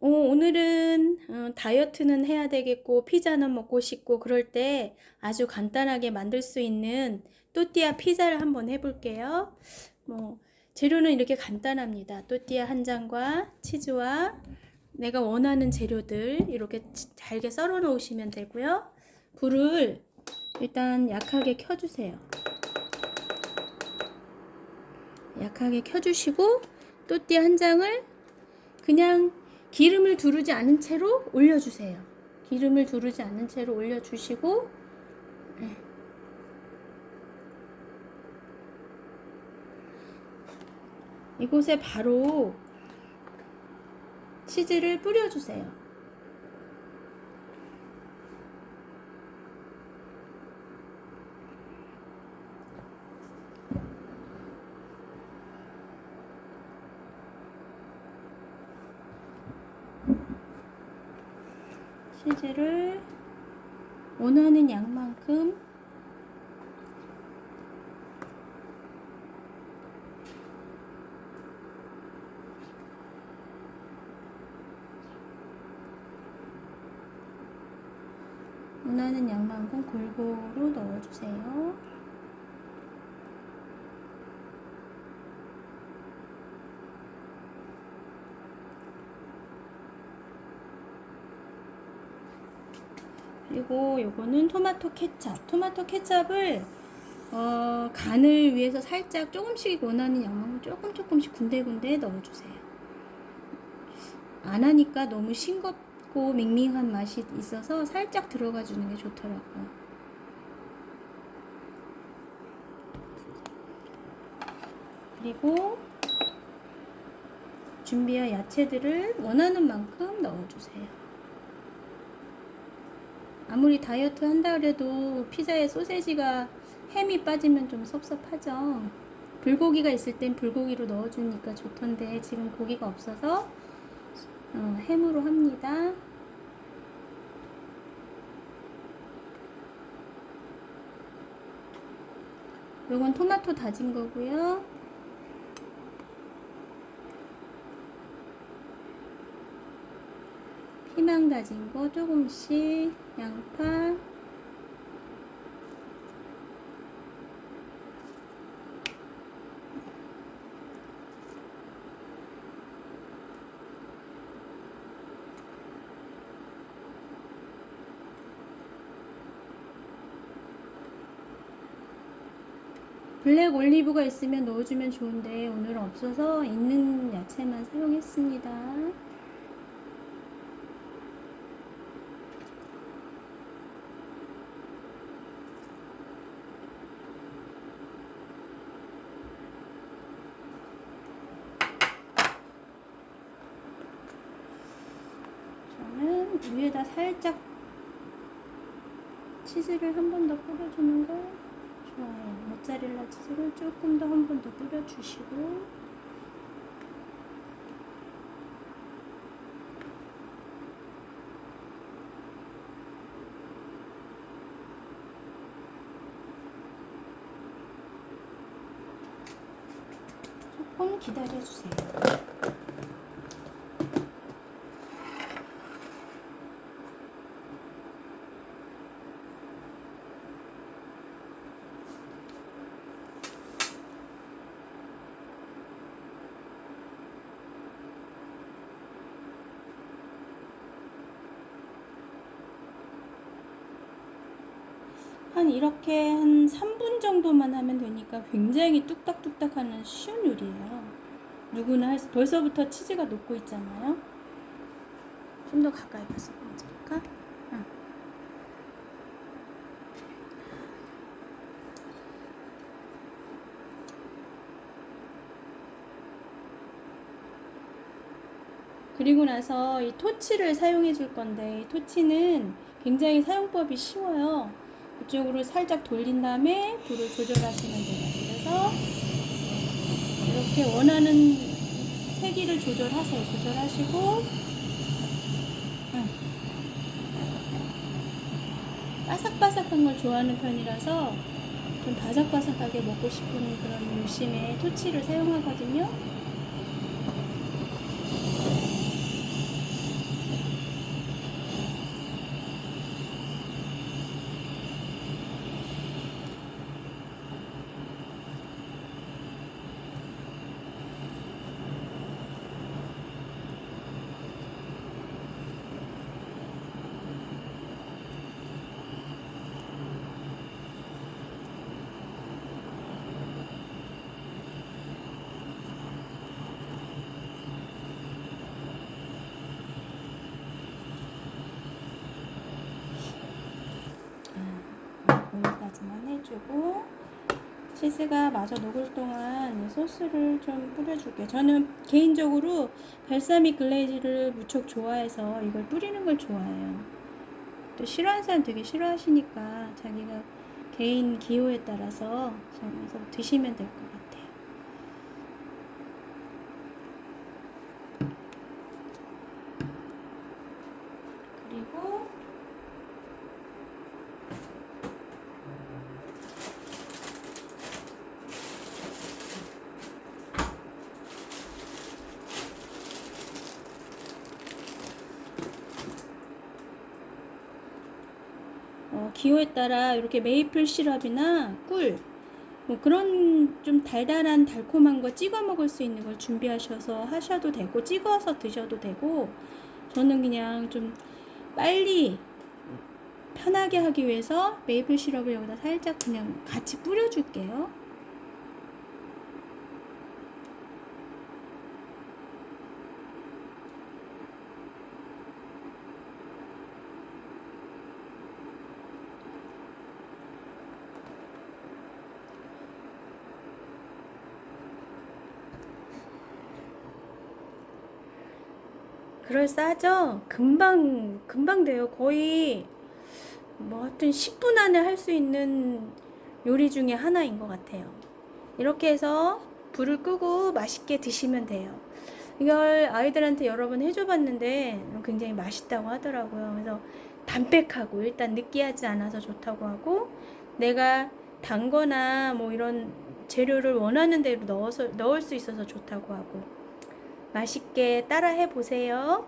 어, 오늘은 어, 다이어트는 해야 되겠고 피자는 먹고 싶고 그럴 때 아주 간단하게 만들 수 있는 또띠아 피자를 한번 해볼게요. 뭐 재료는 이렇게 간단합니다. 또띠아 한 장과 치즈와 내가 원하는 재료들 이렇게 치- 잘게 썰어 놓으시면 되고요. 불을 일단 약하게 켜주세요. 약하게 켜주시고 또띠아 한 장을 그냥 기름을 두르지 않은 채로 올려주세요. 기름을 두르지 않은 채로 올려주시고 네. 이곳에 바로 치즈를 뿌려주세요. 치즈를 원하는 양만큼 원하는 양만큼 골고루 넣어주세요. 그리고 요거는 토마토 케찹. 토마토 케찹을 어, 간을 위해서 살짝 조금씩 원하는 양만큼 조금 조금씩 군데군데 넣어주세요. 안 하니까 너무 싱겁고 밍밍한 맛이 있어서 살짝 들어가 주는 게 좋더라고요. 그리고 준비한 야채들을 원하는 만큼 넣어주세요. 아무리 다이어트 한다 그래도 피자에 소세지가 햄이 빠지면 좀 섭섭하죠. 불고기가 있을 땐 불고기로 넣어주니까 좋던데 지금 고기가 없어서 어, 햄으로 합니다. 요건 토마토 다진 거고요. 피망 다진 거 조금씩 양파 블랙 올리브가 있으면 넣어주면 좋은데 오늘은 없어서 있는 야채만 사용했습니다. 저는 위에다 살짝 치즈를 한 번 더 뿌려주는 거 좋아요. 모짜렐라 치즈를 조금 더 한 번 더 뿌려주시고 조금 기다려주세요. 한 이렇게 한 3분 정도만 하면 되니까 굉장히 뚝딱뚝딱 하는 쉬운 요리예요. 누구나 할 수, 벌써부터 치즈가 녹고 있잖아요. 좀 더 가까이 가서? 응. 그리고 나서 이 토치를 사용해 줄 건데 이 토치는 굉장히 사용법이 쉬워요. 이쪽으로 살짝 돌린 다음에 불을 조절하시면 돼요. 그래서 이렇게 원하는 세기를 조절하세요. 조절하시고 응. 바삭바삭한 걸 좋아하는 편이라서 좀 바삭바삭하게 먹고 싶은 그런 욕심에 토치를 사용하거든요. 뿌려주고 치즈가 마저 녹을 동안 이 소스를 좀 뿌려줄게요. 저는 개인적으로 발사믹 글레이즈를 무척 좋아해서 이걸 뿌리는 걸 좋아해요. 또 싫어하는 사람 되게 싫어하시니까 자기가 개인 기호에 따라서 드시면 될 것 같아요. 그리고 어, 기호에 따라 이렇게 메이플 시럽이나 꿀, 뭐 그런 좀 달달한 달콤한 거 찍어 먹을 수 있는 걸 준비하셔서 하셔도 되고 찍어서 드셔도 되고 저는 그냥 좀 빨리 편하게 하기 위해서 메이플 시럽을 여기다 살짝 그냥 같이 뿌려줄게요. 그럴싸하죠? 금방, 금방 돼요. 거의, 뭐, 하여튼 10분 안에 할 수 있는 요리 중에 하나인 것 같아요. 이렇게 해서 불을 끄고 맛있게 드시면 돼요. 이걸 아이들한테 여러 번 해줘봤는데 굉장히 맛있다고 하더라고요. 그래서 담백하고 일단 느끼하지 않아서 좋다고 하고 내가 단 거나 뭐 이런 재료를 원하는 대로 넣어서 넣을 수 있어서 좋다고 하고 맛있게 따라 해 보세요.